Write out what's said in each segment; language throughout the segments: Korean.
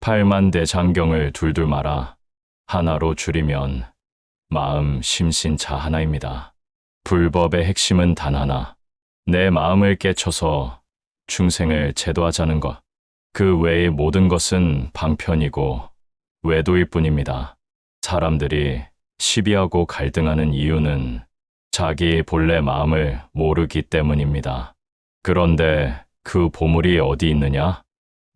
팔만 대 장경을 둘둘 말아 하나로 줄이면 마음 심신자 하나입니다. 불법의 핵심은 단 하나. 내 마음을 깨쳐서 중생을 제도하자는 것. 그 외의 모든 것은 방편이고 외도일 뿐입니다. 사람들이 시비하고 갈등하는 이유는 자기 본래 마음을 모르기 때문입니다. 그런데 그 보물이 어디 있느냐?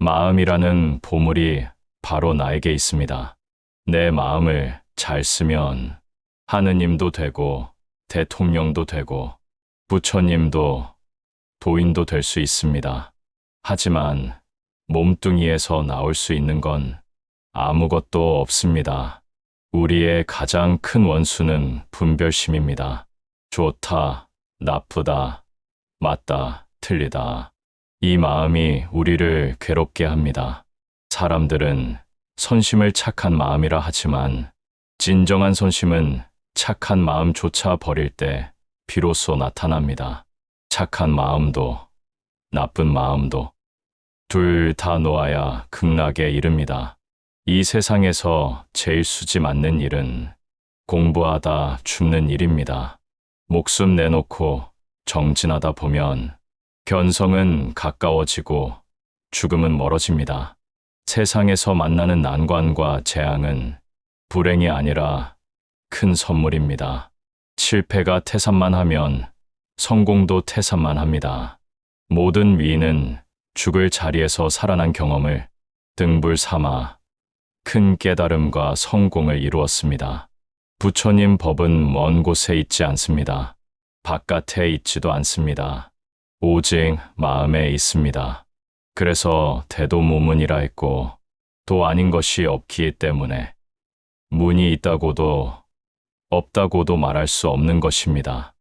마음이라는 보물이 바로 나에게 있습니다. 내 마음을 잘 쓰면 하느님도 되고 대통령도 되고 부처님도 도인도 될 수 있습니다. 하지만 몸뚱이에서 나올 수 있는 건 아무것도 없습니다. 우리의 가장 큰 원수는 분별심입니다. 좋다, 나쁘다, 맞다, 틀리다. 이 마음이 우리를 괴롭게 합니다. 사람들은 선심을 착한 마음이라 하지만 진정한 선심은 착한 마음조차 버릴 때 비로소 나타납니다. 착한 마음도 나쁜 마음도 둘 다 놓아야 극락에 이릅니다. 이 세상에서 제일 수지 맞는 일은 공부하다 죽는 일입니다. 목숨 내놓고 정진하다 보면 견성은 가까워지고 죽음은 멀어집니다. 세상에서 만나는 난관과 재앙은 불행이 아니라 큰 선물입니다. 실패가 태산만 하면 성공도 태산만 합니다. 모든 위인은 죽을 자리에서 살아난 경험을 등불 삼아 큰 깨달음과 성공을 이루었습니다. 부처님 법은 먼 곳에 있지 않습니다. 바깥에 있지도 않습니다. 오직 마음에 있습니다. 그래서 대도무문이라 했고 도 아닌 것이 없기 때문에 문이 있다고도 없다고도 말할 수 없는 것입니다.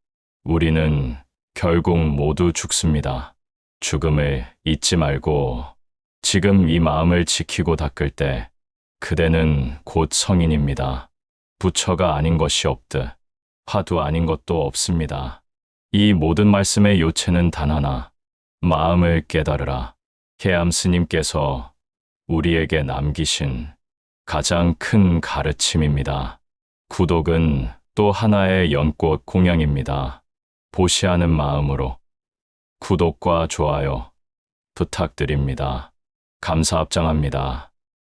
우리는 결국 모두 죽습니다. 죽음을 잊지 말고 지금 이 마음을 지키고 닦을 때 그대는 곧 성인입니다. 부처가 아닌 것이 없듯 화두 아닌 것도 없습니다. 이 모든 말씀의 요체는 단 하나, 마음을 깨달으라. 해암 스님께서 우리에게 남기신 가장 큰 가르침입니다. 구독은 또 하나의 연꽃 공양입니다. 보시하는 마음으로 구독과 좋아요 부탁드립니다. 감사 합장합니다.